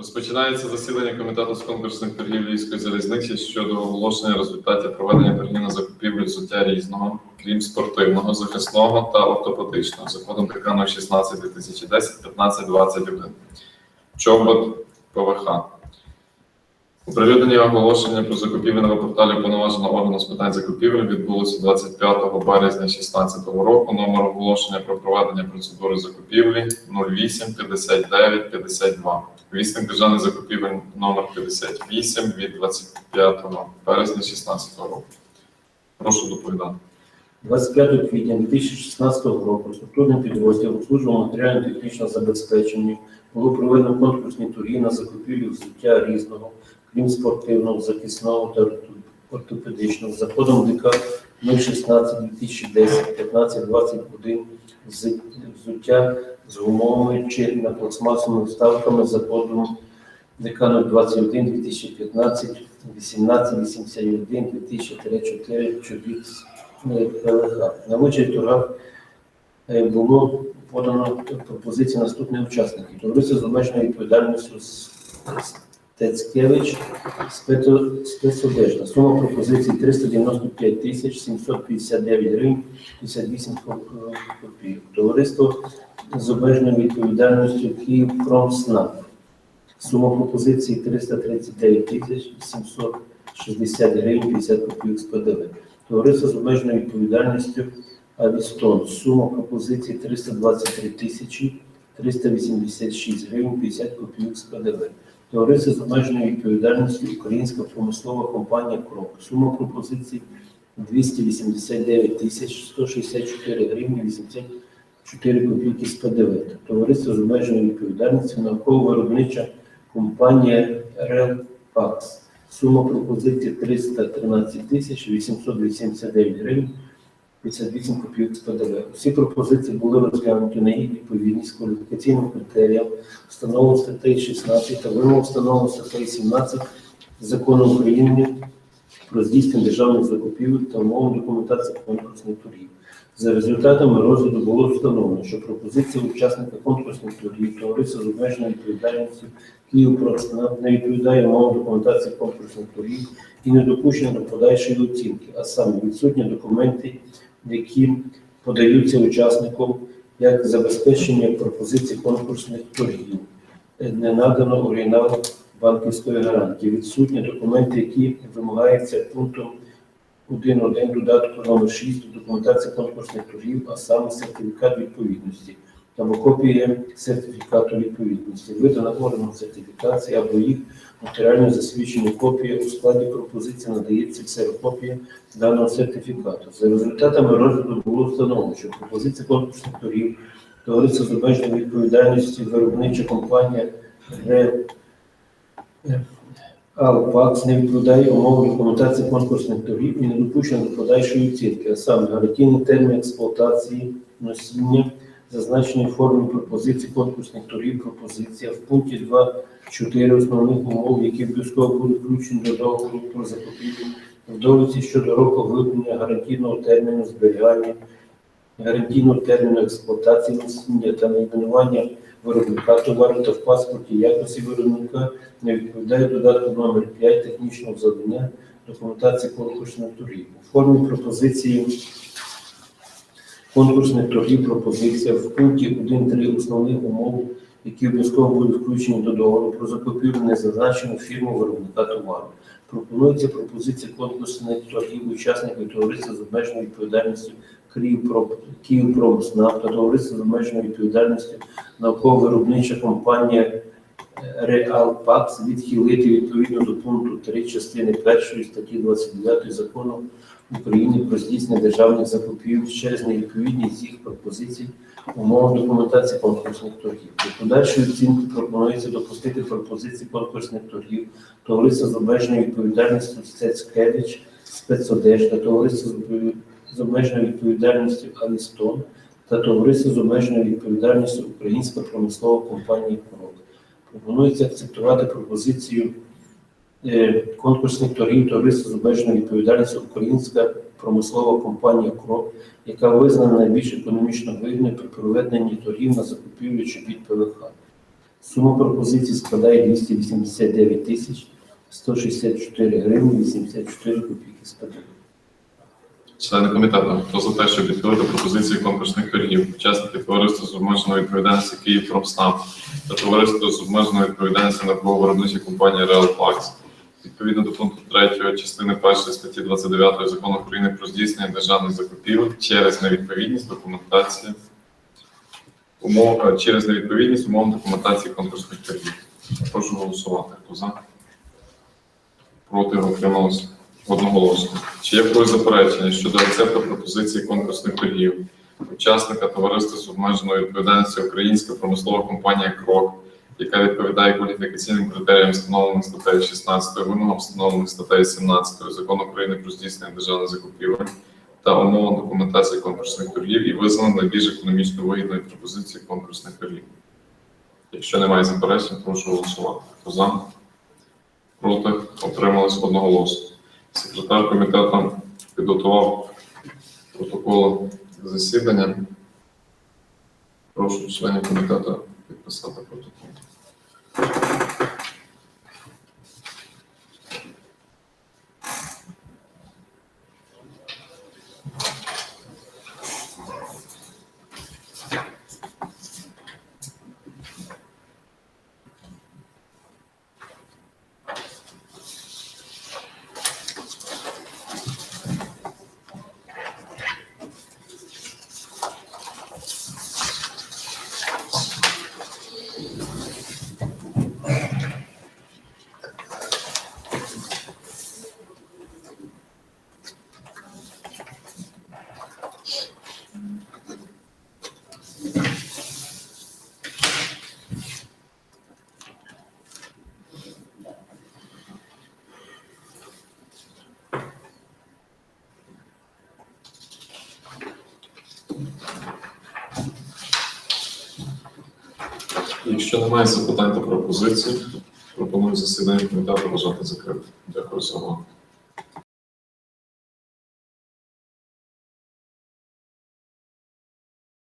Розпочинається засідання комітету з конкурсних торгів Львівської залізниці щодо оголошення результатів проведення торгів на закупівлю взуття різного, крім спортивного, захисного та ортопедичного, за кодом ТК 016 2010 15 21. Чобот ПВХ. Оприлюднення оголошення про закупівлю на порталі уповноваженого органу з питань закупівель відбулося 25 березня 2016 року. Номер оголошення про проведення процедури закупівлі 08 59 52. Вісник державних закупівель номер 58 від 25 березня 2016 року. Прошу доповідати. 25 квітня 2016 року структурним підрозділом служби матеріально-технічного забезпечення було проведено конкурсні торги на закупівлю взуття різного, крім спортивного, захисного та ортопедичного, за кодом ДК 016 2010 15 21 з- взуття з гумовими чи на пластмасовими вставками за кодом ДК 021 2015 18 81 2004 чобіт ПЛХ. На вичій торгах е, було подано пропозиції наступних учасників. Товариство з обмеженою відповідальністю Стецькевич спецо- спецодежда. Сума пропозиції 395 тисяч 759 гривень 58 копійок. Товариство з обмеженою відповідальністю Київпромснаб. Сума пропозиції 339 тисяч 760 гривень 50 копійок з ПДВ. Товариство з обмеженою відповідальністю Авістон. Сума пропозиції 323 тисячі 386 гривень 50 копійок з ПДВ. Товариство з обмеженою відповідальністю Українська промислова компанія Крок. Сума пропозиції 289 тисяч 164 гривні 84 копійки з ПДВ. Товариство з обмеженою відповідальністю науково-виробнича компанія Релпакс. Сума пропозиції 313 тисяч 889 гривень 58 копійок ПДВ. Усі пропозиції були розглянуті на їх відповідність кваліфікаційним критеріям, встановленим статтею 16 та вимог встановленим статтею 17 Закону України про здійснення державних закупівель та умовну документації конкурсних торгів. За результатами розгляду було встановлено, що пропозиція учасника конкурсних торгів товариства з обмеженою відповідальністю Київпроцнаб не відповідає умовам документації конкурсних торгів і не допущено до подальшої оцінки, а саме відсутні документи, які подаються учасникам як забезпечення пропозицій конкурсних торгів. Е, Не надано оригінал банківської гарантії. Відсутні документи, які вимагаються пунктом 1.1 додатку номер 6 до документації конкурсних торгів, а саме сертифікат відповідності або копія сертифікату відповідності, видана органом сертифікації або їх нотаріально засвідчені копії у складі пропозиції надається ксерокопія даного сертифікату. За результатами розгляду було встановлено, що пропозиція конкурсних торгів товариство з обмеженою відповідальністю виробнича компанія Алпакс не відповідає умовам документації конкурсних торгів і не допущено до подальшої оцінки, а саме гарантійний термін експлуатації носіння зазначені формі пропозиції конкурсних торгів пропозиція в пункті 2.4 основних умов, які обов'язково будуть включені до договору про закупівлю в довідці щодо року виявлення гарантійного терміну зберігання, гарантійного терміну експлуатації носіння та найменування виробника товару та в паспорті якості виробника не відповідає додатку номер 5 технічного завдання документації конкурсних торгів. У формі пропозиції конкурсних торгів пропозиція в пункті 1.3 основних умов, які обов'язково будуть включені до договору про закупівлю не зазначену фірму виробника товару. Пропонується пропозиція конкурсних торгів учасників товариства з обмеженою відповідальністю Київпро- Київпромснаб та товариства з обмеженою відповідальністю науково-виробнича компанія Реалпакс відхилити відповідно до пункту 3 частини 1 статті 29 закону України про здійснення державних закупівель через невідповідність їх пропозицій умовам документації конкурсних торгів. До подальшої оцінки пропонується допустити пропозиції конкурсних торгів товариства з обмеженою відповідальністю Стецкевич, спецодежда, товариство з обмеженою відповідальністю Алістон та товариство з обмеженою відповідальністю Українська промислова компанія «Крок». Пропонується акцептувати пропозицію конкурсних торгів товариства з обмеженою відповідальністю Українська промислова компанія «Крок», яка визнана найбільш економічно вигідною при проведенні торгів на закупівлю чобіт ПВХ. Сума пропозиції складає 289 тисяч 164 гривні 84 копійки з ПДВ. Члени комітету, хто за те, щоб відхилити пропозиції конкурсних торгів, учасники товариства з обмеженою відповідальністю Київ Промстам та товариство з обмеженою відповідальністю нервово-виробнича компанія Реалпакс. Відповідно до пункту 3 частини 1 статті 29 Закону України про здійснення державних закупівель через невідповідність документації умов е, через невідповідність умовам документації конкурсних торгів. Прошу голосувати. Хто за? Проти утрималося одноголосно. Чи є когось заперечення щодо акцепту пропозиції конкурсних торгів? Учасника товариства з обмеженою відповідальністю Українська промислова компанія Крок, яка відповідає кваліфікаційним критеріям, встановленим статтею 16, вимогам, встановлених статтею 17 Закону України про здійснення державних закупівель та умовам документації конкурсних торгів і визнано найбільш економічно вигідною пропозицією конкурсних торгів. Якщо немає заперечень, прошу голосувати. Хто за? Проти? Отримались одноголосно. Секретар комітету підготував протокол засідання. Прошу членів комітету підписати протокол. Якщо немає запитань та пропозицій, пропоную засідання комітету вважати закритим. Дякую за увагу.